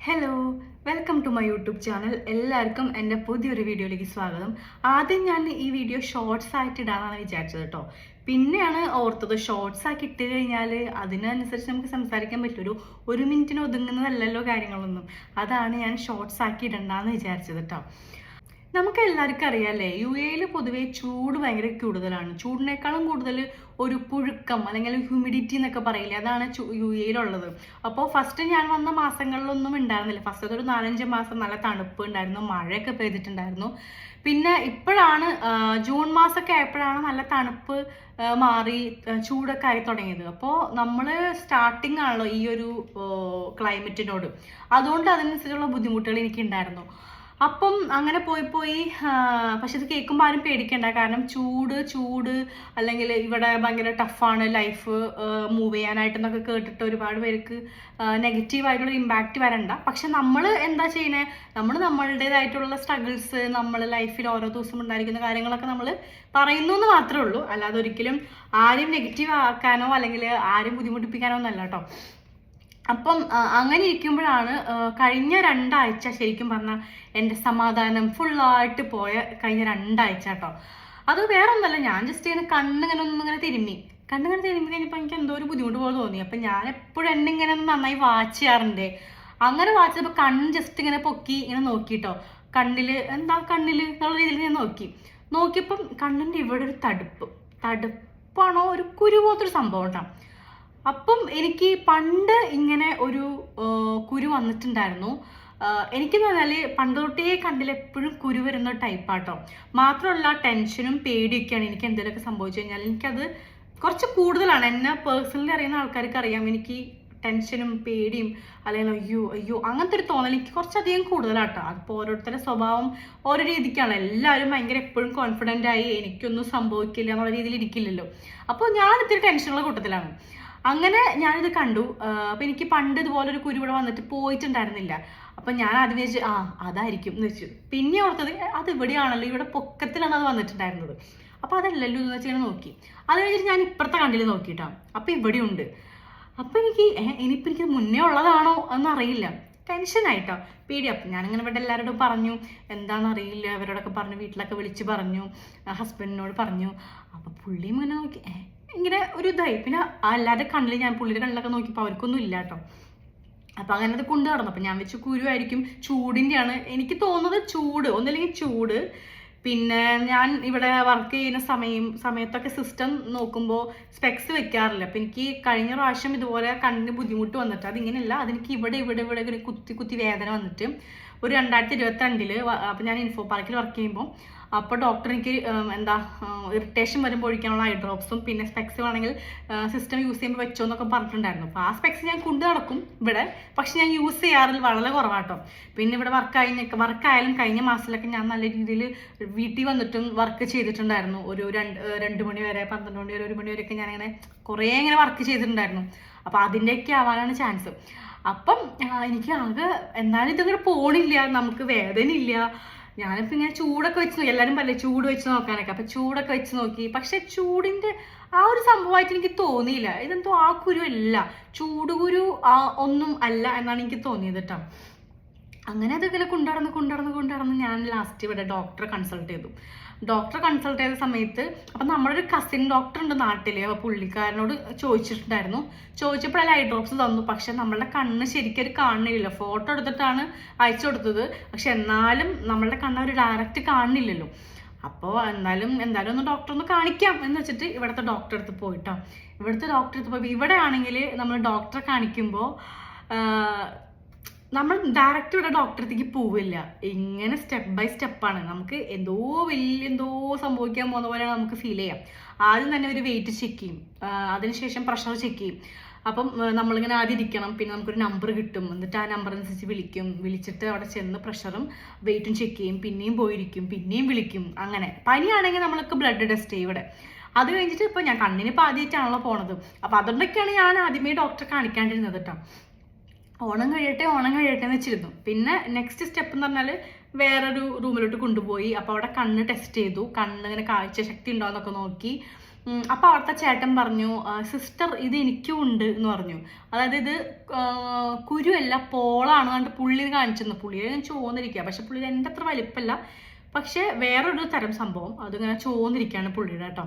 Hello welcome to my YouTube channel എല്ലാവർക്കും എന്റെ പുതിയൊരു വീഡിയോയിലേക്ക് സ്വാഗതം. ആദ്യം ഞാൻ ഈ വീഡിയോ ഷോർട്സ് ആയിട്ട് ഇടാനാണ് വിചാരിച്ചത് കേട്ടോ പിന്നെയാണ് ഓർത്തത് ഷോർട്സ് ആക്കി ഇട്ട് കഴിഞ്ഞാൽ അതിനനുസരിച്ച് നമുക്ക് സംസാരിക്കാൻ പറ്റും ഒരു ഒരു മിനിറ്റിന് ഒതുങ്ങുന്നതല്ലല്ലോ കാര്യങ്ങളൊന്നും. അതാണ് ഞാൻ ഷോർട്സ് ആക്കി ഇടണ്ടെന്ന് വിചാരിച്ചത് കേട്ടോ നമുക്ക് എല്ലാവർക്കും അറിയാമല്ലേ യു എയിൽ പൊതുവേ ചൂട് ഭയങ്കര കൂടുതലാണ്. ചൂടിനേക്കാളും കൂടുതൽ ഒരു പുഴുക്കം അല്ലെങ്കിൽ ഹ്യൂമിഡിറ്റി എന്നൊക്കെ പറയില്ലേ അതാണ് യു എയിലുള്ളത്. അപ്പോൾ ഫസ്റ്റ് ഞാൻ വന്ന മാസങ്ങളിലൊന്നും ഉണ്ടായിരുന്നില്ല. ഫസ്റ്റ് ഒരു നാലഞ്ച് മാസം നല്ല തണുപ്പ് ഉണ്ടായിരുന്നു മഴയൊക്കെ പെയ്തിട്ടുണ്ടായിരുന്നു. പിന്നെ ഇപ്പോഴാണ് ജൂൺ മാസമൊക്കെ ആയപ്പോഴാണ് നല്ല തണുപ്പ് മാറി ചൂടൊക്കെ ആയി തുടങ്ങിയത്. അപ്പോൾ നമ്മൾ സ്റ്റാർട്ടിങ് ആണല്ലോ ഈ ഒരു ക്ലൈമറ്റിനോട് അതുകൊണ്ട് അതിനനുസരിച്ചുള്ള ബുദ്ധിമുട്ടുകൾ എനിക്ക് ഉണ്ടായിരുന്നു അപ്പം അങ്ങനെ പോയി പോയി പക്ഷെ ഇത് കേൾക്കുമ്പോൾ ആരും പേടിക്കണ്ട. കാരണം ചൂട് ചൂട് അല്ലെങ്കിൽ ഇവിടെ ഭയങ്കര ടഫാണ് ലൈഫ് മൂവ് ചെയ്യാനായിട്ടെന്നൊക്കെ കേട്ടിട്ട് ഒരുപാട് പേർക്ക് നെഗറ്റീവായിട്ടുള്ള ഇമ്പാക്റ്റ് വരണ്ട. പക്ഷെ നമ്മൾ എന്താ ചെയ്യണേ? നമ്മൾ നമ്മളുടേതായിട്ടുള്ള സ്ട്രഗിൾസ് നമ്മൾ ലൈഫിൽ ഓരോ ദിവസം ഉണ്ടായിരിക്കുന്ന കാര്യങ്ങളൊക്കെ നമ്മൾ പറയുന്നു എന്ന് മാത്രമേ ഉള്ളൂ. അല്ലാതെ ഒരിക്കലും ആരും നെഗറ്റീവ് ആക്കാനോ അല്ലെങ്കിൽ ആരും ബുദ്ധിമുട്ടിപ്പിക്കാനോ ഒന്നല്ല കേട്ടോ അപ്പം അങ്ങനെ ഇരിക്കുമ്പോഴാണ് കഴിഞ്ഞ രണ്ടാഴ്ച ശരിക്കും പറഞ്ഞാൽ എന്റെ സമാധാനം ഫുള്ളായിട്ട് പോയ കഴിഞ്ഞ രണ്ടാഴ്ച കേട്ടോ. അത് വേറെ ഒന്നല്ല ഞാൻ ജസ്റ്റ് ഇങ്ങനെ കണ്ണിങ്ങനെ ഒന്നിങ്ങനെ തിരുമ്മി. കണ്ണിങ്ങനെ തിരുമ്മി കഴിഞ്ഞപ്പോൾ എനിക്ക് എന്തോ ഒരു ബുദ്ധിമുട്ട് പോലെ തോന്നി. അപ്പം ഞാൻ എപ്പോഴും എന്നെ ഇങ്ങനെ നന്നായി വാച്ച് ചെയ്യാറുണ്ട്. അങ്ങനെ വാച്ച് കണ്ണ് ജസ്റ്റ് ഇങ്ങനെ പൊക്കി ഇങ്ങനെ നോക്കിട്ടോ കണ്ണിൽ എന്താ കണ്ണിൽ എന്നുള്ള രീതിയിൽ ഞാൻ നോക്കി. നോക്കിയപ്പം കണ്ണിന്റെ ഇവിടെ ഒരു തടുപ്പ്. തടുപ്പാണോ? ഒരു കുരു പോലത്തൊരു സംഭവം കേട്ടോ. അപ്പം എനിക്ക് പണ്ട് ഇങ്ങനെ ഒരു കുരു വന്നിട്ടുണ്ടായിരുന്നു. എനിക്ക് പറഞ്ഞാൽ പണ്ട് തൊട്ടേ കണ്ടിൽ എപ്പോഴും കുരു വരുന്ന ടൈപ്പാട്ടോ മാത്രമല്ല ടെൻഷനും പേടിയൊക്കെയാണ് എനിക്ക് എന്തെങ്കിലുമൊക്കെ സംഭവിച്ചു കഴിഞ്ഞാൽ എനിക്കത് കുറച്ച് കൂടുതലാണ്. എന്നെ പേഴ്സണലി അറിയുന്ന ആൾക്കാർക്ക് അറിയാം. എനിക്ക് ടെൻഷനും പേടിയും അല്ലെങ്കിൽ അയ്യോ അയ്യോ അങ്ങനത്തെ ഒരു തോന്നൽ എനിക്ക് കുറച്ചധികം കൂടുതലാട്ടോ. അതിപ്പോൾ ഓരോരുത്തരുടെ സ്വഭാവം ഓരോ രീതിക്കാണ്. എല്ലാവരും ഭയങ്കര എപ്പോഴും കോൺഫിഡന്റ് ആയി എനിക്കൊന്നും സംഭവിക്കില്ല എന്നുള്ള രീതിയിൽ ഇരിക്കില്ലല്ലോ. അപ്പോൾ ഞാൻ ഇത്തിരി ടെൻഷനുള്ള കൂട്ടത്തിലാണ്. അങ്ങനെ ഞാനിത് കണ്ടു. അപ്പം എനിക്ക് പണ്ട് ഇതുപോലെ ഒരു കുരു ഇവിടെ വന്നിട്ട് പോയിട്ടുണ്ടായിരുന്നില്ല. അപ്പം ഞാൻ ആദ്യം വിചാരിച്ചു ആ അതായിരിക്കും എന്ന് വെച്ചു. പിന്നെ ഓർത്തത് "ഏ, അത് ഇവിടെയാണല്ലോ ഇവിടെ പൊക്കത്തിലാണ് അത് വന്നിട്ടുണ്ടായിരുന്നത്. അപ്പോൾ അതല്ലല്ലോ എന്ന് വെച്ചാൽ നോക്കി. അത് കഴിഞ്ഞിട്ട് ഞാൻ ഇപ്പുറത്തെ കണ്ടിൽ നോക്കിയിട്ടാ ഇവിടെ ഇവിടെയുണ്ട്. അപ്പം എനിക്ക് ഇനിയിപ്പോ എനിക്ക് മുന്നേ ഉള്ളതാണോ എന്നറിയില്ല ടെൻഷനായിട്ടോ പേടി അപ്പം ഞാനിങ്ങനെ ഇവിടെ എല്ലാവരോടും പറഞ്ഞു. എന്താണെന്നറിയില്ല. അവരോടൊക്കെ പറഞ്ഞു. വീട്ടിലൊക്കെ വിളിച്ച് പറഞ്ഞു. ഹസ്ബൻഡിനോട് പറഞ്ഞു. അപ്പോൾ പുള്ളിയും ഇങ്ങനെ നോക്കി ഇങ്ങനെ ഒരു ഇതായി. പിന്നെ എല്ലാവരുടെ കണ്ണിൽ ഞാൻ പുള്ളിയുടെ കണ്ണിലൊക്കെ നോക്കിയപ്പോൾ അവർക്കൊന്നും ഇല്ല കേട്ടോ അപ്പം അങ്ങനെ അത് കൊണ്ടു നടന്നു. അപ്പം ഞാൻ വെച്ച് കുരുവായിരിക്കും ചൂടിന്റെയാണ്. എനിക്ക് തോന്നുന്നത് ചൂട്. ഒന്നല്ലെങ്കിൽ ചൂട്. പിന്നെ ഞാൻ ഇവിടെ വർക്ക് ചെയ്യുന്ന സമയം സമയത്തൊക്കെ സിസ്റ്റം നോക്കുമ്പോൾ സ്പെക്സ് വെക്കാറില്ല. അപ്പം എനിക്ക് കഴിഞ്ഞ പ്രാവശ്യം ഇതുപോലെ കണ്ണിന് ബുദ്ധിമുട്ട് വന്നിട്ട് അതിങ്ങനെയല്ല. അതെനിക്ക് ഇവിടെ ഇവിടെ ഇവിടെ കുത്തി കുത്തി വേദന വന്നിട്ട് ഒരു രണ്ടായിരത്തി ഇരുപത്തിരണ്ടിൽ അപ്പം ഞാൻ ഇൻഫോ പാർക്കിൽ വർക്ക് ചെയ്യുമ്പോൾ അപ്പോൾ ഡോക്ടർ എനിക്ക് എന്താ ഇറിറ്റേഷൻ വരുമ്പോൾ ഒഴിക്കാനുള്ള ഐ ഡ്രോപ്സും പിന്നെ സ്പെക്സ് വേണമെങ്കിൽ സിസ്റ്റം യൂസ് ചെയ്യുമ്പോൾ വെച്ചോ എന്നൊക്കെ പറഞ്ഞിട്ടുണ്ടായിരുന്നു. അപ്പോൾ ആ സ്പെക്സ് ഞാൻ കൊണ്ടു നടക്കും ഇവിടെ പക്ഷെ ഞാൻ യൂസ് ചെയ്യാറിൽ വളരെ കുറവാട്ടോ. പിന്നെ ഇവിടെ വർക്ക് കഴിഞ്ഞ വർക്കായാലും കഴിഞ്ഞ മാസത്തിലൊക്കെ ഞാൻ നല്ല രീതിയിൽ വീട്ടിൽ വന്നിട്ടും വർക്ക് ചെയ്തിട്ടുണ്ടായിരുന്നു. ഒരു രണ്ട് രണ്ട് മണി വരെ പന്ത്രണ്ട് മണി വരെ ഒരു മണി വരെയൊക്കെ ഞാനിങ്ങനെ കുറേ ഇങ്ങനെ വർക്ക് ചെയ്തിട്ടുണ്ടായിരുന്നു. അപ്പോൾ അതിന്റെയൊക്കെ ആവാനാണ് ചാൻസ് അപ്പം എനിക്ക് ആകെ എന്നാലും ഇതിങ്ങനെ പോണില്ല നമുക്ക് വേദനയില്ല ഞാനിപ്പോൾ ഇങ്ങനെ ചൂടൊക്കെ വെച്ച് എല്ലാവരും പറയില്ലേ ചൂട് വെച്ച് നോക്കാനൊക്കെ. അപ്പൊ ചൂടൊക്കെ വെച്ച് നോക്കി. പക്ഷെ ചൂടിന്റെ ആ ഒരു സംഭവമായിട്ട് എനിക്ക് തോന്നിയില്ല. ഇതെന്തോ ആ കുരു അല്ല. ചൂട് കുരു ആ ഒന്നും അല്ല എന്നാണ് എനിക്ക് തോന്നിയത് കേട്ടോ അങ്ങനെ അതിങ്ങനെ കൊണ്ടുനടന്ന് കൊണ്ടുനടന്ന് കൊണ്ടുനടന്ന് ഞാൻ ലാസ്റ്റ് ഇവിടെ ഡോക്ടറെ കൺസൾട്ട് ചെയ്തു. ഡോക്ടറെ കൺസൾട്ട് ചെയ്ത സമയത്ത് അപ്പം നമ്മുടെ ഒരു കസിൻ ഡോക്ടർ ഉണ്ട് നാട്ടിൽ അപ്പോൾ പുള്ളിക്കാരനോട് ചോദിച്ചിട്ടുണ്ടായിരുന്നു. ചോദിച്ചപ്പോഴല്ല ഐ ഡ്രോപ്സ് തന്നു. പക്ഷെ നമ്മളുടെ കണ്ണ് ശരിക്കും കാണുന്നില്ല. ഫോട്ടോ എടുത്തിട്ടാണ് അയച്ചു കൊടുത്തത്. പക്ഷെ എന്നാലും നമ്മളുടെ കണ്ണ് അവർ ഡയറക്റ്റ് കാണുന്നില്ലല്ലോ. അപ്പോൾ എന്തായാലും എന്തായാലും ഒന്ന് ഡോക്ടർ ഒന്ന് കാണിക്കാം എന്ന് വെച്ചിട്ട് ഇവിടുത്തെ ഡോക്ടറെ അടുത്ത് പോയിട്ടോ. ഇവിടുത്തെ ഡോക്ടറെ അടുത്ത് പോയി ഇവിടെ ആണെങ്കിൽ നമ്മൾ ഡോക്ടറെ കാണിക്കുമ്പോൾ നമ്മൾ ഡയറക്റ്റ് ഇവിടെ ഡോക്ടറത്തേക്ക് പോവില്ല. ഇങ്ങനെ സ്റ്റെപ്പ് ബൈ സ്റ്റെപ്പാണ് നമുക്ക് എന്തോ വലിയ എന്തോ സംഭവിക്കാൻ പോകുന്ന പോലെയാണ് നമുക്ക് ഫീൽ ചെയ്യാം. ആദ്യം തന്നെ ഒരു വെയിറ്റ് ചെക്ക് ചെയ്യും. അതിനുശേഷം പ്രഷർ ചെക്ക് ചെയ്യും. അപ്പം നമ്മളിങ്ങനെ ആദ്യം ഇരിക്കണം. പിന്നെ നമുക്കൊരു നമ്പർ കിട്ടും. എന്നിട്ട് ആ നമ്പർ അനുസരിച്ച് വിളിക്കും. വിളിച്ചിട്ട് അവിടെ ചെന്ന് പ്രഷറും വെയിറ്റും ചെക്ക് ചെയ്യും. പിന്നെയും പോയിരിക്കും. പിന്നെയും വിളിക്കും. അങ്ങനെ. പനിയാണെങ്കിൽ നമ്മൾക്ക് ബ്ലഡ് ടെസ്റ്റ് ചെയ്യും ഇവിടെ. അത് കഴിഞ്ഞിട്ട് ഇപ്പോൾ ഞാൻ കണ്ണിന് ഇപ്പോൾ ആദ്യമായിട്ടാണല്ലോ പോണത്. അപ്പോൾ അതുകൊണ്ടൊക്കെയാണ് ഞാൻ ആദ്യമേ ഡോക്ടറെ കാണിക്കാണ്ടിരുന്നത് കേട്ടോ. ഓണം കഴിയട്ടെ ഓണം കഴിയട്ടെ എന്ന് വെച്ചിരുന്നു. പിന്നെ നെക്സ്റ്റ് സ്റ്റെപ്പ് എന്ന് പറഞ്ഞാൽ വേറൊരു റൂമിലോട്ട് കൊണ്ടുപോയി. അപ്പോൾ അവിടെ കണ്ണ് ടെസ്റ്റ് ചെയ്തു. കണ്ണ് ഇങ്ങനെ കാഴ്ച ശക്തി ഉണ്ടോ എന്നൊക്കെ നോക്കി. അപ്പോൾ അപ്പൊ അവിടുത്തെ ചേട്ടൻ പറഞ്ഞു സിസ്റ്റർ ഇത് എനിക്കും ഉണ്ട് എന്ന് പറഞ്ഞു. അതായത് ഇത് കുരുവല്ല പോളാണ് കണ്ട് പുള്ളി കാണിച്ചിരുന്നു. പുള്ളിയെ ഞാൻ ചോന്നിരിക്കുക പക്ഷെ പുള്ളി എന്റെ അത്ര വലിപ്പമല്ല. പക്ഷെ വേറൊരു തരം സംഭവം. അതിങ്ങനെ ചോന്നിരിക്കുകയാണ് പുള്ളിയുടെ കേട്ടോ.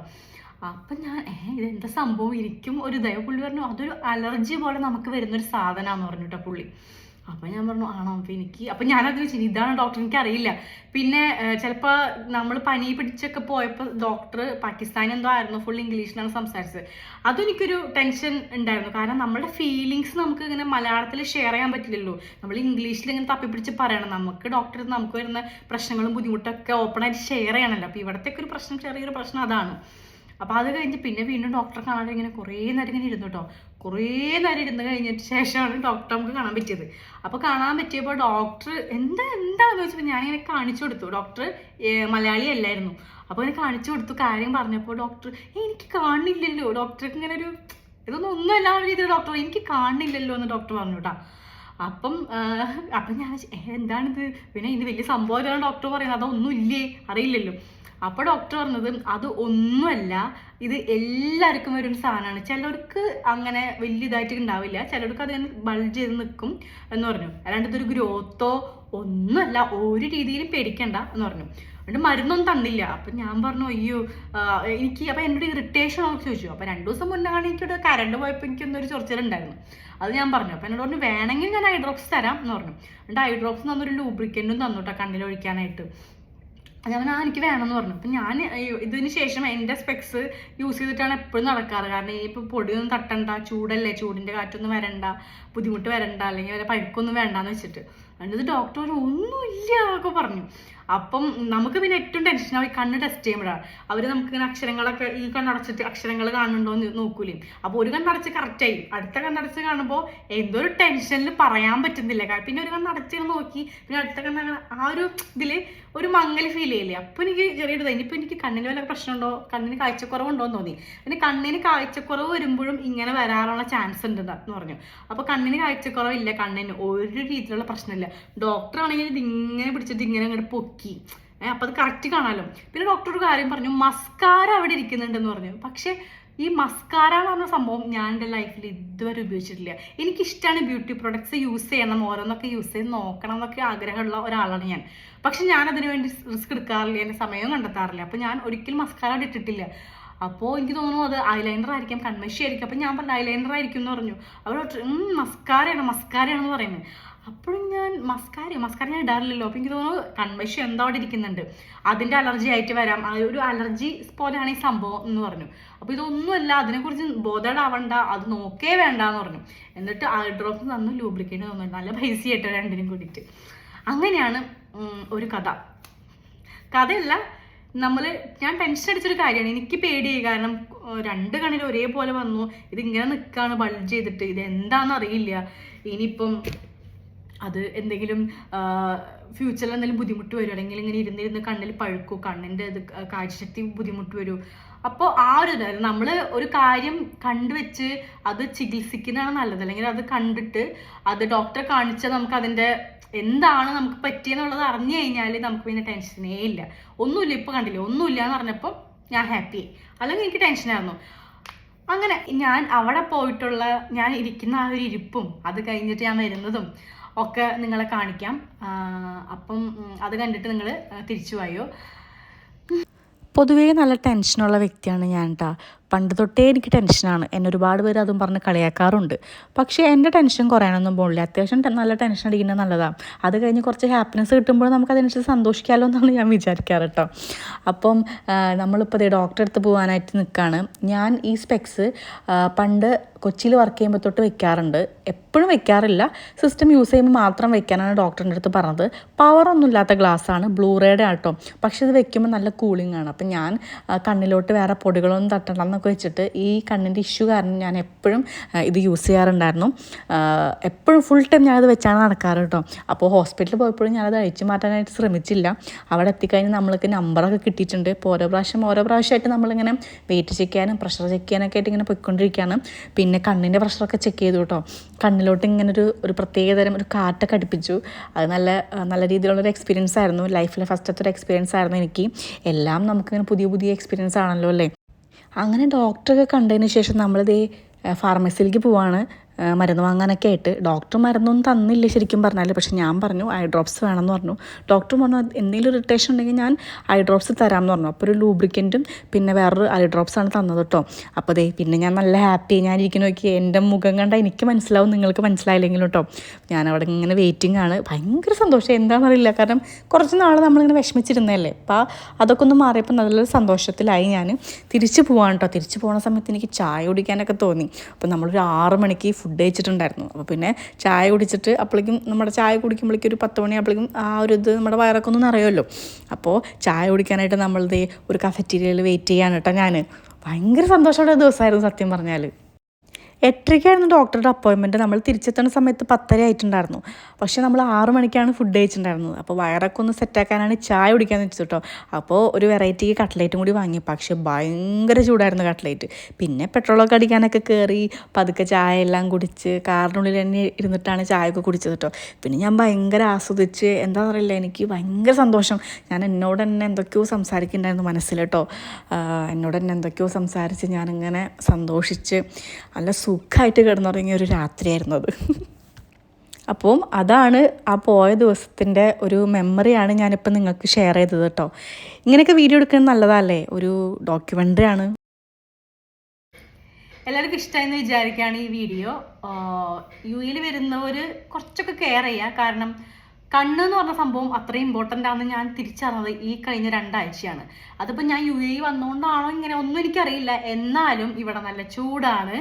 അപ്പം ഞാൻ ഏ ഇതെന്താ സംഭവം? ഇരിക്കും ഒരു ദയ പുള്ളി പറഞ്ഞു അതൊരു അലർജി പോലെ നമുക്ക് വരുന്നൊരു സാധനമാണെന്ന് പറഞ്ഞു കേട്ടോ പുള്ളി. അപ്പം ഞാൻ പറഞ്ഞു ആണോ? അപ്പം എനിക്ക് അപ്പം ഞാനത് വെച്ചു ഇതാണ് ഡോക്ടർ എനിക്ക് അറിയില്ല പിന്നെ ചിലപ്പോൾ നമ്മൾ പനി പിടിച്ചൊക്കെ പോയപ്പോൾ ഡോക്ടർ പാകിസ്ഥാൻ എന്തോ ആയിരുന്നു ഫുൾ ഇംഗ്ലീഷിലാണ് സംസാരിച്ചത്. അതെനിക്കൊരു ടെൻഷൻ ഉണ്ടായിരുന്നു. കാരണം നമ്മുടെ ഫീലിങ്സ് നമുക്ക് ഇങ്ങനെ മലയാളത്തിൽ ഷെയർ ചെയ്യാൻ പറ്റില്ലല്ലോ. നമ്മൾ ഇംഗ്ലീഷിൽ ഇങ്ങനെ തപ്പിപ്പിടിച്ച് പറയണം. നമുക്ക് ഡോക്ടർ നമുക്ക് വരുന്ന പ്രശ്നങ്ങളും ബുദ്ധിമുട്ടൊക്കെ ഓപ്പണായിട്ട് ഷെയർ ചെയ്യണമല്ലോ അപ്പോൾ ഒരു പ്രശ്നം ചെറിയൊരു പ്രശ്നം അതാണ്. അപ്പോൾ അത് കഴിഞ്ഞ് പിന്നെ വീണ്ടും ഡോക്ടറെ കാണാൻ ഇങ്ങനെ കുറേ നേരം ഇങ്ങനെ ഇരുന്നു കേട്ടോ കുറേ നേരം ഇരുന്ന് കഴിഞ്ഞിട്ട് ശേഷമാണ് ഡോക്ടറെ നമുക്ക് കാണാൻ പറ്റിയത്. അപ്പോൾ കാണാൻ പറ്റിയപ്പോൾ ഡോക്ടർ എന്താ എന്താണെന്ന് വെച്ചപ്പോൾ ഞാനിങ്ങനെ കാണിച്ചു കൊടുത്തു. ഡോക്ടർ മലയാളി അല്ലായിരുന്നു. അപ്പോൾ ഇങ്ങനെ കാണിച്ചു കൊടുത്തു. കാര്യം പറഞ്ഞപ്പോൾ ഡോക്ടർ എനിക്ക് കാണില്ലല്ലോ. ഡോക്ടർക്ക് ഇങ്ങനെ ഒരു ഇതൊന്നും ഒന്നുമല്ല അല്ലാതെ ഡോക്ടർ എനിക്ക് കാണില്ലല്ലോ എന്ന് ഡോക്ടർ പറഞ്ഞു കേട്ടോ അപ്പം അപ്പം ഞാൻ വിചാരിച്ചു, "ഏ, എന്താണിത്? പിന്നെ ഇത് വലിയ സംഭവം ഡോക്ടർ പറയുന്നത്. അതൊന്നും ഇല്ലേ? അറിയില്ലല്ലോ. അപ്പോൾ ഡോക്ടർ പറഞ്ഞത് അത് ഒന്നുമല്ല. ഇത് എല്ലാവർക്കും വരുന്ന സാധനമാണ്. ചിലർക്ക് അങ്ങനെ വലിയ ഇതായിട്ട് ഉണ്ടാവില്ല. ചിലർക്ക് അത് ബൾജ് ചെയ്ത് നിൽക്കും എന്ന് പറഞ്ഞു. അല്ലാണ്ട് ഇതൊരു ഗ്രോത്തോ ഒന്നുമല്ല. ഒരു രീതിയിലും പേടിക്കണ്ട എന്ന് പറഞ്ഞു. എന്നിട്ട് മരുന്നൊന്നും തന്നില്ല. അപ്പം ഞാൻ പറഞ്ഞു അയ്യോ എനിക്ക് അപ്പം എന്നോട് ഇറിറ്റേഷൻ ആണെന്ന് ചോദിച്ചു. അപ്പം രണ്ടു ദിവസം മുന്നേ ആണ് കരണ്ട് പോയപ്പോൾ എനിക്കൊന്നൊരു ചൊറിച്ചിലുണ്ടായിരുന്നു അത് ഞാൻ പറഞ്ഞു. അപ്പം എന്നോട് പറഞ്ഞു വേണമെങ്കിൽ ഞാൻ ഐ ഡ്രോപ്സ് തരാം എന്ന് പറഞ്ഞു. എന്നിട്ട് ഹൈഡ്രോക്സ് തന്നൊരു ലൂബ്രിക്കന്റും തന്നു കേട്ടോ കണ്ണിൽ ഒഴിക്കാനായിട്ട്. ഞാൻ ആ എനിക്ക് വേണമെന്ന് പറഞ്ഞു. അപ്പം ഞാൻ ഇതിന് ശേഷം എന്റെ സ്പെക്സ് യൂസ് ചെയ്തിട്ടാണ് എപ്പോഴും നടക്കാറ്. കാരണം ഈ ഇപ്പോൾ പൊടിയൊന്നും തട്ടണ്ട ചൂടല്ലേ? ചൂടിന്റെ കാറ്റൊന്നും വരണ്ട ബുദ്ധിമുട്ട് വരണ്ട അല്ലെങ്കിൽ വരെ പഴുക്കൊന്നും വേണ്ടെന്ന് വെച്ചിട്ട്. എന്നിട്ട് ഡോക്ടർ പറഞ്ഞു ഒന്നുമില്ല എന്നൊക്കെ പറഞ്ഞു. അപ്പം നമുക്ക് പിന്നെ ഏറ്റവും ടെൻഷൻ ഈ കണ്ണ് ടെസ്റ്റ് ചെയ്യുമ്പോഴാണ്. അവർ നമുക്ക് ഇങ്ങനെ അക്ഷരങ്ങളൊക്കെ ഈ കണ്ണടച്ചിട്ട് അക്ഷരങ്ങൾ കാണുന്നുണ്ടോ എന്ന് നോക്കൂലേ. അപ്പോൾ ഒരു കണ്ണടച്ച് കറക്റ്റായി അടുത്ത കണ്ണടച്ച് കാണുമ്പോൾ എന്തോ ഒരു ടെൻഷനിൽ പറയാൻ പറ്റുന്നില്ല. പിന്നെ ഒരു കണ്ണടച്ച് നോക്കി പിന്നെ അടുത്ത കണ്ണ ആ ഒരു ഇതിൽ ഒരു മങ്ങൽ ഫീൽ ചെയ്യില്ലേ. അപ്പോൾ എനിക്ക് ചെറിയൊരു ഇനിയിപ്പോൾ എനിക്ക് കണ്ണിന് വല്ല പ്രശ്നമുണ്ടോ? കണ്ണിന് കാഴ്ചക്കുറവുണ്ടോ എന്ന് തോന്നി. പിന്നെ കണ്ണിന് കാഴ്ചക്കുറവ് വരുമ്പോഴും ഇങ്ങനെ വരാറുള്ള ചാൻസ് ഉണ്ട് എന്ന് പറഞ്ഞു. അപ്പോൾ കണ്ണിന് കാഴ്ചക്കുറവില്ല. കണ്ണിന് ഒരു രീതിയിലുള്ള പ്രശ്നമില്ല. ഡോക്ടർ ആണെങ്കിൽ ഇത് ഇങ്ങനെ പിടിച്ചിട്ട് ഇങ്ങനെ അങ്ങോട്ട് പൊക്കി ഏഹ് അപ്പോൾ അത് കറക്റ്റ് കാണാമല്ലോ പിന്നെ ഡോക്ടർ ഒരു കാര്യം പറഞ്ഞു മസ്കാര അവിടെ ഇരിക്കുന്നുണ്ടെന്ന് പറഞ്ഞു. പക്ഷെ ഈ മസ്കാര എന്ന് പറഞ്ഞ സംഭവം ഞാൻ എന്റെ ലൈഫിൽ ഇതുവരെ ഉപയോഗിച്ചിട്ടില്ല. എനിക്കിഷ്ടമാണ് ബ്യൂട്ടി പ്രൊഡക്ട്സ് യൂസ് ചെയ്യണം ഓരോന്നൊക്കെ യൂസ് ചെയ്ത് നോക്കണം എന്നൊക്കെ ആഗ്രഹമുള്ള ഒരാളാണ് ഞാൻ. പക്ഷെ ഞാൻ അതിന് വേണ്ടി റിസ്ക് എടുക്കാറില്ല എന്റെ സമയവും കണ്ടെത്താറില്ല. അപ്പോൾ ഞാൻ ഒരിക്കലും മസ്കാര ഇട്ടിട്ടില്ല. അപ്പോൾ എനിക്ക് തോന്നുന്നു അത് ഐലൈനർ ആയിരിക്കാം കൺമഷി ആയിരിക്കും. അപ്പോൾ ഞാൻ പറഞ്ഞു ഐലൈനർ ആയിരിക്കും എന്ന് പറഞ്ഞു. അവർ മസ്കാരയാണ് മസ്കാരയാണെന്ന് പറയുന്നത്. അപ്പോഴും ഞാൻ മസ്കാര മസ്കാര ഞാൻ ഇടാറില്ലല്ലോ. അപ്പോൾ എനിക്ക് തോന്നുന്നു കൺവെഷൻ എന്തോ അവിടെ ഇരിക്കുന്നുണ്ട്. അതിന്റെ അലർജി ആയിട്ട് വരാം. ഒരു അലർജി പോലെയാണ് ഈ സംഭവം എന്ന് പറഞ്ഞു. അപ്പോൾ ഇതൊന്നുമല്ല അതിനെക്കുറിച്ച് ബോധേഡാവണ്ട അത് നോക്കേ വേണ്ട എന്ന് പറഞ്ഞു. എന്നിട്ട് ഐ ഡ്രോപ്പ് തന്നു ലൂബ്രിക്കേറ്റ് തന്നു. നല്ല പൈസ ആയിട്ട് രണ്ടിനും കൂടിയിട്ട്. അങ്ങനെയാണ് ഒരു കഥ. കഥയല്ല നമ്മൾ ഞാൻ ടെൻഷൻ അടിച്ചൊരു കാര്യമാണ്. എനിക്ക് പേടിയായി. കാരണം രണ്ട് കണ്ണിൽ ഒരേപോലെ വന്നു. ഇതിങ്ങനെ നിൽക്കുകയാണ് ബൾജ് ചെയ്തിട്ട്. ഇത് എന്താണെന്ന് അറിയില്ല. ഇനിയിപ്പം അത് എന്തെങ്കിലും ഫ്യൂച്ചറിൽ എന്തെങ്കിലും ബുദ്ധിമുട്ട് വരും. അല്ലെങ്കിൽ ഇങ്ങനെ ഇരുന്നിരുന്ന് കണ്ണിൽ പഴുക്കൂ കണ്ണിന്റെ ഇത് കാഴ്ചശക്തി ബുദ്ധിമുട്ട് വരും. അപ്പോൾ ആ ഒരു ഇതായത് നമ്മൾ ഒരു കാര്യം കണ്ടുവെച്ച് അത് ചികിത്സിക്കുന്നതാണ് നല്ലത്. അല്ലെങ്കിൽ അത് കണ്ടിട്ട് അത് ഡോക്ടറെ കാണിച്ചാൽ നമുക്ക് അതിന്റെ എന്താണ് നമുക്ക് പറ്റിയെന്നുള്ളത് അറിഞ്ഞു കഴിഞ്ഞാൽ നമുക്ക് പിന്നെ ടെൻഷനേ ഇല്ല. ഒന്നുമില്ല ഇപ്പോൾ കണ്ടില്ല? ഒന്നുമില്ല എന്ന് പറഞ്ഞപ്പോൾ ഞാൻ ഹാപ്പി അല്ലെങ്കിൽ എനിക്ക് ടെൻഷനായിരുന്നു അങ്ങനെ ഞാൻ അവിടെ പോയിട്ടുള്ള ഞാൻ ഇരിക്കുന്ന ആ ഒരു ഇരിപ്പും അത് കഴിഞ്ഞിട്ട് ഞാൻ വരുന്നതും ഒക്കെ നിങ്ങളെ കാണിക്കാം. അപ്പം അത് കണ്ടിട്ട് നിങ്ങൾ തിരിച്ചു പോയോ പൊതുവേ നല്ല ടെൻഷനുള്ള വ്യക്തിയാണ് ഞാൻ കേട്ടോ പണ്ട് തൊട്ടേ എനിക്ക് ടെൻഷനാണ് എന്നെ ഒരുപാട് പേര് അതും പറഞ്ഞ് കളിയാക്കാറുണ്ട്. പക്ഷേ എന്റെ ടെൻഷൻ കുറയാനൊന്നും പോകില്ല അത്യാവശ്യം നല്ല ടെൻഷൻ അടിക്കുന്നത് നല്ലതാണ് അത് കഴിഞ്ഞ് കുറച്ച് ഹാപ്പിനെസ് കിട്ടുമ്പോൾ നമുക്ക് അതിനനുസരിച്ച് സന്തോഷിക്കാമല്ലോ എന്നാണ് ഞാൻ വിചാരിക്കാറ് കേട്ടോ അപ്പം നമ്മളിപ്പോൾ ദേ ഡോക്ടറെ അടുത്ത് പോകാനായിട്ട് നിൽക്കുകയാണ് ഞാൻ ഈ സ്പെക്സ് പണ്ട് കൊച്ചിയിൽ വർക്ക് ചെയ്യുമ്പോൾ തൊട്ട് വെക്കാറുണ്ട്. എപ്പോഴും വെക്കാറില്ല. സിസ്റ്റം യൂസ് ചെയ്യുമ്പോൾ മാത്രം വെക്കാനാണ് ഡോക്ടറിന്റെ അടുത്ത് പറഞ്ഞത്. പവറൊന്നും ഇല്ലാത്ത ഗ്ലാസ്സാണ് ബ്ലൂറേയുടെ ആട്ടോ പക്ഷേ ഇത് വെക്കുമ്പോൾ നല്ല കൂളിംഗ് ആണ്. അപ്പം ഞാൻ കണ്ണിലോട്ട് വേറെ പൊടികളൊന്നും തട്ടണം എന്നൊക്കെ വെച്ചിട്ട് ഈ കണ്ണിന്റെ ഇഷ്യൂ കാരണം ഞാൻ എപ്പോഴും ഇത് യൂസ് ചെയ്യാറുണ്ടായിരുന്നു. എപ്പോഴും ഫുൾ ടൈം ഞാനത് വെച്ചാണ് നടക്കാറ് കേട്ടോ അപ്പോൾ ഹോസ്പിറ്റലിൽ പോയപ്പോഴും ഞാനത് അഴിച്ചു മാറ്റാനായിട്ട് ശ്രമിച്ചില്ല. അവിടെ എത്തിക്കഴിഞ്ഞ് നമ്മൾക്ക് നമ്പറൊക്കെ കിട്ടിയിട്ടുണ്ട്. ഇപ്പോൾ ഓരോ പ്രാവശ്യം ഓരോ പ്രാവശ്യമായിട്ട് നമ്മളിങ്ങനെ വെയിറ്റ് ചെക്ക് ചെയ്യാനും പ്രഷർ ചെക്ക് ചെയ്യാനൊക്കെ ആയിട്ട് ഇങ്ങനെ പൊയ്ക്കൊണ്ടിരിക്കുകയാണ്. പിന്നെ കണ്ണിന്റെ പ്രഷറൊക്കെ ചെക്ക് ചെയ്തു കേട്ടോ കണ്ണിലോട്ട് ഇങ്ങനെ ഒരു ഒരു പ്രത്യേകതരം ഒരു കാറ്റൊക്കെ അടുപ്പിച്ചു. അത് നല്ല നല്ല രീതിയിലുള്ളൊരു എക്സ്പീരിയൻസ് ആയിരുന്നു. ലൈഫിലെ ഫസ്റ്റത്തെ ഒരു എക്സ്പീരിയൻസ് ആയിരുന്നു എനിക്ക്. എല്ലാം നമുക്കിങ്ങനെ പുതിയ പുതിയ എക്സ്പീരിയൻസ് ആണല്ലോ അല്ലേ? അങ്ങനെ ഡോക്ടറൊക്കെ കണ്ടതിന് ശേഷം നമ്മളിതേ ഫാർമസിയിലേക്ക് പോവാണ്. മരുന്ന് വാങ്ങാനൊക്കെ ആയിട്ട്. ഡോക്ടർ മരുന്നൊന്നും തന്നില്ല ശരിക്കും പറഞ്ഞാൽ പക്ഷേ ഞാൻ പറഞ്ഞു ഐ ഡ്രോപ്സ് വേണമെന്ന് പറഞ്ഞു. ഡോക്ടർ പറഞ്ഞു "അത് എന്തെങ്കിലും ഇറിറ്റേഷൻ ഉണ്ടെങ്കിൽ ഞാൻ ഐ ഡ്രോപ്സ് തരാമെന്ന് പറഞ്ഞു. അപ്പോൾ ഒരു ലൂബ്രിക്കന്റും പിന്നെ വേറൊരു ഐ ഡ്രോപ്സ് ആണ് തന്നത് കേട്ടോ അപ്പോൾ ദേ പിന്നെ ഞാൻ നല്ല ഹാപ്പി ഞാൻ ഇരിക്കുന്ന നോക്കി എന്റെ മുഖം കണ്ട എനിക്ക് മനസ്സിലാവും നിങ്ങൾക്ക് മനസ്സിലായില്ലെങ്കിലും കേട്ടോ ഞാൻ അവിടെ ഇങ്ങനെ വെയിറ്റിംഗ് ആണ്. ഭയങ്കര സന്തോഷം. എന്താണെന്നറിയില്ല. കാരണം കുറച്ച് നാൾ നമ്മളിങ്ങനെ വിഷമിച്ചിരുന്നതല്ലേ. അപ്പോൾ അതൊക്കെ ഒന്ന് മാറിയപ്പോൾ നല്ലൊരു സന്തോഷത്തിലായി ഞാൻ തിരിച്ചു പോവാണ് കേട്ടോ തിരിച്ച് പോകുന്ന സമയത്ത് എനിക്ക് ചായ കുടിക്കാനൊക്കെ തോന്നി. അപ്പോൾ നമ്മളൊരു ആറ് മണിക്ക് ഫുഡ് കഴിച്ചിട്ടുണ്ടായിരുന്നു. അപ്പോൾ പിന്നെ ചായ കുടിച്ചിട്ട് അപ്പോഴേക്കും നമ്മുടെ ചായ കുടിക്കുമ്പോഴേക്കും ഒരു പത്ത് മണിയാകുമ്പോഴേക്കും ആ ഒരു ഇത് നമ്മുടെ വയറൊക്കെ ഒന്ന് നിറയുമല്ലോ അപ്പോൾ ചായ കുടിക്കാനായിട്ട് നമ്മളത് ഒരു കഫറ്റീരിയയിൽ വെയിറ്റ് ചെയ്യാൻ കേട്ടോ ഞാൻ ഭയങ്കര സന്തോഷമുള്ള ദിവസമായിരുന്നു സത്യം പറഞ്ഞാൽ എട്ടരയ്ക്കായിരുന്നു ഡോക്ടറുടെ അപ്പോയിൻമെന്റ് നമ്മൾ തിരിച്ചെത്തുന്ന സമയത്ത് പത്തര ആയിട്ടുണ്ടായിരുന്നു. പക്ഷെ നമ്മൾ ആറ് മണിക്കാണ് ഫുഡ് കഴിച്ചിട്ടുണ്ടായിരുന്നത്. അപ്പോൾ വയറൊക്കെ ഒന്ന് സെറ്റാക്കാനാണ് ചായ കുടിക്കാന്ന് വെച്ചു കേട്ടോ. അപ്പോൾ ഒരു വെറൈറ്റി കട്ട്ലേറ്റും കൂടി വാങ്ങി. പക്ഷേ ഭയങ്കര ചൂടായിരുന്നു കട്ട്ലേറ്റ് പിന്നെ പെട്രോളൊക്കെ അടിക്കാനൊക്കെ കയറി പതുക്കെ ചായ എല്ലാം കുടിച്ച് കാറിനുള്ളിൽ തന്നെ ഇരുന്നിട്ടാണ് ചായ ഒക്കെ കുടിച്ചത് കേട്ടോ. പിന്നെ ഞാൻ ഭയങ്കര ആസ്വദിച്ച് എന്താ പറയില്ല എനിക്ക് ഭയങ്കര സന്തോഷം. ഞാൻ എന്നോട് തന്നെ എന്തൊക്കെയോ സംസാരിക്കുന്നുണ്ടായിരുന്നു മനസ്സിൽ കേട്ടോ. എന്നോട് തന്നെ എന്തൊക്കെയോ സംസാരിച്ച് ഞാനിങ്ങനെ സന്തോഷിച്ച് നല്ല സുഖമായിട്ട് കിടന്നുറങ്ങിയ ഒരു രാത്രിയായിരുന്നു അത്. അപ്പം അതാണ് ആ പോയ ദിവസത്തിന്റെ ഒരു മെമ്മറിയാണ് ഞാനിപ്പോൾ നിങ്ങൾക്ക് ഷെയർ ചെയ്തത് കേട്ടോ. ഇങ്ങനെയൊക്കെ വീഡിയോ എടുക്കുന്നത് നല്ലതല്ലേ? ഒരു ഡോക്യുമെന്ററി ആണ്. എല്ലാവർക്കും ഇഷ്ടമായെന്ന് വിചാരിക്കുകയാണ് ഈ വീഡിയോ യു എയിൽ വരുന്നവർ കുറച്ചൊക്കെ കെയർ ചെയ്യുക കാരണം കണ്ണ് എന്ന് പറഞ്ഞ സംഭവം അത്രയും ഇമ്പോർട്ടന്റ് ആണെന്ന് ഞാൻ തിരിച്ചറിഞ്ഞത് ഈ കഴിഞ്ഞ രണ്ടാഴ്ചയാണ്. അതിപ്പോൾ ഞാൻ യു എ വന്നുകൊണ്ടാണോ ഇങ്ങനെ ഒന്നും എനിക്കറിയില്ല. എന്നാലും ഇവിടെ നല്ല ചൂടാണ്.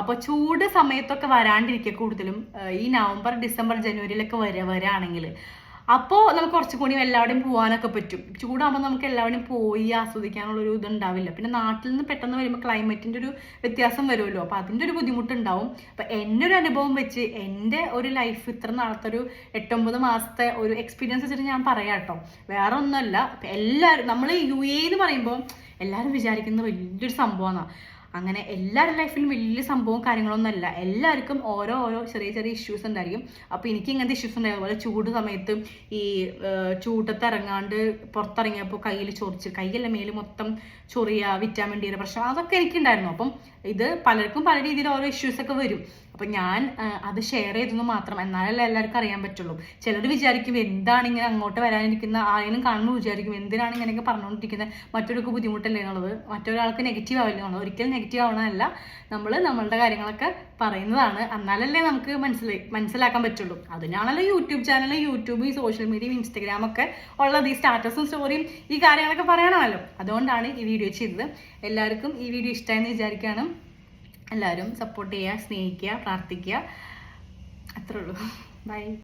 അപ്പോൾ ചൂട് സമയത്തൊക്കെ വരാണ്ടിരിക്കുക കൂടുതലും ഈ നവംബർ ഡിസംബർ ജനുവരിയിലൊക്കെ വരെ വരാണെങ്കിൽ അപ്പോൾ നമുക്ക് കുറച്ചും കൂടി എല്ലാവരുടെയും പോകാനൊക്കെ പറ്റും. ചൂടാകുമ്പോൾ നമുക്ക് എല്ലാവരുടെയും പോയി ആസ്വദിക്കാനുള്ള ഒരു ഇതുണ്ടാവില്ല. പിന്നെ നാട്ടിൽ നിന്ന് പെട്ടെന്ന് വരുമ്പോൾ ക്ലൈമറ്റിന്റെ ഒരു വ്യത്യാസം വരുമല്ലോ. അപ്പോൾ അതിന്റെ ഒരു ബുദ്ധിമുട്ടുണ്ടാവും. അപ്പോൾ എന്റെ ഒരു അനുഭവം വെച്ച് എന്റെ ഒരു ലൈഫ് ഇത്ര നാളത്തെ ഒരു എട്ടൊമ്പത് മാസത്തെ ഒരു എക്സ്പീരിയൻസ് വെച്ചിട്ട് ഞാൻ പറയാം കേട്ടോ. വേറെ ഒന്നുമല്ല എല്ലാവരും നമ്മൾ യു എ എന്ന് പറയുമ്പോൾ എല്ലാവരും വിചാരിക്കുന്ന വലിയൊരു സംഭവമാണ് അങ്ങനെ എല്ലാവരുടെ ലൈഫിലും വലിയ സംഭവം കാര്യങ്ങളൊന്നുമല്ല. എല്ലാവർക്കും ഓരോ ഓരോ ചെറിയ ചെറിയ ഇഷ്യൂസ് ഉണ്ടായിരിക്കും. അപ്പോൾ എനിക്ക് ഇങ്ങനത്തെ ഇഷ്യൂസ് ഉണ്ടായിരുന്നു. അതുപോലെ ചൂട് സമയത്ത് ഈ ചൂട്ടത്ത് ഇറങ്ങാണ്ട് പുറത്തിറങ്ങിയപ്പോൾ കയ്യിൽ ചൊറിച്ച് കയ്യല്ല മേൽ മൊത്തം ചൊറിയ വിറ്റാമിൻ ഡിയുടെ പ്രശ്നം അതൊക്കെ എനിക്കുണ്ടായിരുന്നു. അപ്പം ഇത് പലർക്കും പല രീതിയിൽ ഓരോ ഇഷ്യൂസ് ഒക്കെ വരും. അപ്പം ഞാൻ അത് ഷെയർ ചെയ്തെന്ന് മാത്രം. എന്നാലല്ലേ എല്ലാവർക്കും അറിയാൻ പറ്റുള്ളൂ. ചിലർ വിചാരിക്കും എന്താണ് ഇങ്ങനെ അങ്ങോട്ട് വരാനിരിക്കുന്ന ആരെങ്കിലും കാണുമ്പോൾ വിചാരിക്കും എന്തിനാണ് ഇങ്ങനെയൊക്കെ പറഞ്ഞുകൊണ്ടിരിക്കുന്നത് മറ്റൊരാൾക്ക് ബുദ്ധിമുട്ടല്ലേ എന്നുള്ളത്. മറ്റൊരാൾക്ക് നെഗറ്റീവ് ആവില്ല എന്നുള്ളത്. ഒരിക്കലും നെഗറ്റീവ് ആവണമല്ല നമ്മൾ നമ്മളുടെ കാര്യങ്ങളൊക്കെ പറയുന്നതാണ്. എന്നാലല്ലേ നമുക്ക് മനസ്സിലായി മനസ്സിലാക്കാൻ പറ്റുള്ളൂ. അതിനാണല്ലോ യൂട്യൂബ് ചാനൽ യൂട്യൂബ് ഈ സോഷ്യൽ മീഡിയയും ഇൻസ്റ്റാഗ്രാം ഒക്കെ ഉള്ളത്. ഈ സ്റ്റാറ്റസും സ്റ്റോറിയും ഈ കാര്യങ്ങളൊക്കെ പറയാനാണല്ലോ അതുകൊണ്ടാണ് ഈ വീഡിയോ ചെയ്തത്. എല്ലാവർക്കും ഈ വീഡിയോ ഇഷ്ടമായെന്ന് വിചാരിക്കുകയാണ്. എല്ലാവരും സപ്പോർട്ട് ചെയ്യുക സ്നേഹിക്കുക പ്രാർത്ഥിക്കുക. അത്രേ ഉള്ളൂ. ബൈ